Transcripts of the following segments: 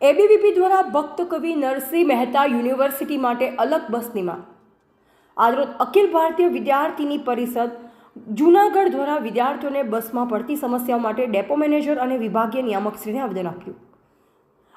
ABVP દ્વારા ભક્ત કવિ નરસિંહ મહેતા યુનિવર્સિટી માટે અલગ બસનીમાં આજરોજ અખિલ ભારતીય વિદ્યાર્થીની પરિષદ જૂનાગઢ દ્વારા વિદ્યાર્થીઓને બસમાં પડતી સમસ્યાઓ માટે ડેપો મેનેજર અને વિભાગીય નિયામકશ્રીને આવેદન આપ્યું.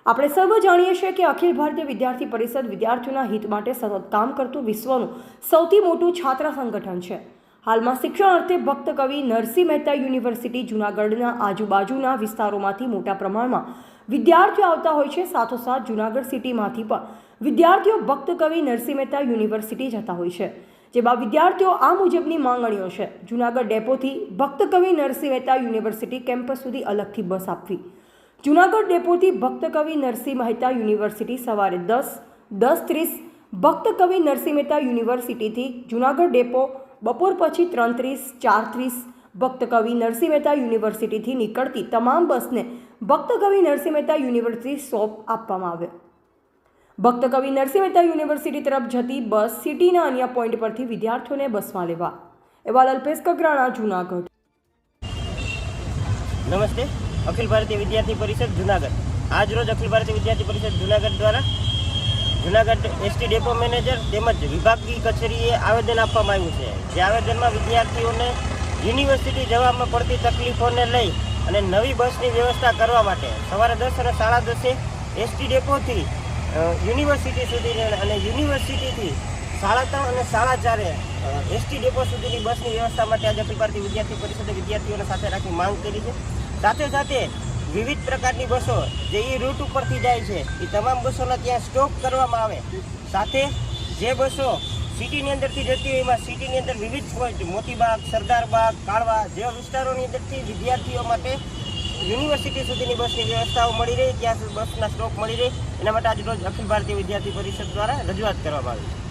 આપણે સર્વ જાણીએ છીએ કે અખિલ ભારતીય વિદ્યાર્થી પરિષદ વિદ્યાર્થીઓના હિત માટે સતત કામ કરતું વિશ્વનું સૌથી મોટું છાત્ર સંગઠન છે. હાલમાં શિક્ષણ અર્થે ભક્ત કવિ નરસિંહ મહેતા યુનિવર્સિટી જૂનાગઢના આજુબાજુના વિસ્તારોમાંથી મોટા પ્રમાણમાં વિદ્યાર્થીઓ આવતા હોય છે સાથોસાથ જૂનાગઢ સિટીમાંથી પણ. વિદ્યાર્થીઓ ભક્ત કવિ નરસિંહ મહેતા યુનિવર્સિટી જતા હોય છે, જેમાં વિદ્યાર્થીઓ આ મુજબની માંગણીઓ છે. જૂનાગઢ ડેપોથી ભક્ત કવિ નરસિંહ મહેતા યુનિવર્સિટી કેમ્પસ સુધી અલગથી બસ આપવી. જૂનાગઢ ડેપોથી ભક્ત કવિ નરસિંહ મહેતા યુનિવર્સિટી સવારે દસ દસ ત્રીસ, ભક્ત કવિ નરસિંહ મહેતા યુનિવર્સિટીથી જૂનાગઢ ડેપો બપોર પછી ત્રણ ત્રીસ, ચાર ત્રીસ ભક્ત કવિ નરસિંહ મહેતા યુનિવર્સિટીથી નીકળતી તમામ બસને ભક્ત કવિ નરસિંહ મહેતા યુનિવર્સિટી સોંપ આપવામાં આવે ભક્ત કવિ નરસિંહ મહેતા યુનિવર્સિટી તરફ જતી બસ સિટીના અન્ય પોઈન્ટ પરથી વિદ્યાર્થીઓને બસમાં લેવા. એવા અલ્પેશ કગરાણા, જૂનાગઢ. નમસ્તે. અખિલ ભારતીય વિદ્યાર્થી પરિષદ, જુનાગઢ. આજ રોજ અખિલ ભારતીય વિદ્યાર્થી પરિષદ, જુનાગઢ દ્વારા જુનાગઢ એસટી ડેપો મેનેજર તેમજ વિભાગીય કચેરીએ આવેદન આપવામાં આવ્યું છે. જે આવેદનમાં વિદ્યાર્થીઓને યુનિવર્સિટી જવામાં પડતી તકલીફોને લઈ અને નવી બસની વ્યવસ્થા કરવા માટે. સવારે દસ અને સાડા દસે એસટી ડેપોથી યુનિવર્સિટી સુધી અને યુનિવર્સિટીથી સાડા ત્રણ અને સાડા ચારે એસટી ડેપો સુધીની બસની વ્યવસ્થા માટે આજે અખિલ ભારતીય વિદ્યાર્થી પરિષદે વિદ્યાર્થીઓને સાથે રાખી માંગ કરી છે. સાથે સાથે વિવિધ પ્રકારની બસો જે એ રૂટ ઉપરથી જાય છે એ તમામ બસોના ત્યાં સ્ટોપ કરવામાં આવે. સાથે જે બસો સિટીની અંદરથી જતી હોય એમાં સિટીની અંદર વિવિધ મોતીબાગ, સરદારબાગ, કાળવા જેવા વિસ્તારોની અંદરથી વિદ્યાર્થીઓ માટે યુનિવર્સિટી સુધીની બસની વ્યવસ્થાઓ મળી રહે, ત્યાં બસના સ્ટોપ મળી રહે. એના માટે આજરોજ અખિલ ભારતીય વિદ્યાર્થી પરિષદ દ્વારા રજૂઆત કરવામાં આવી છે.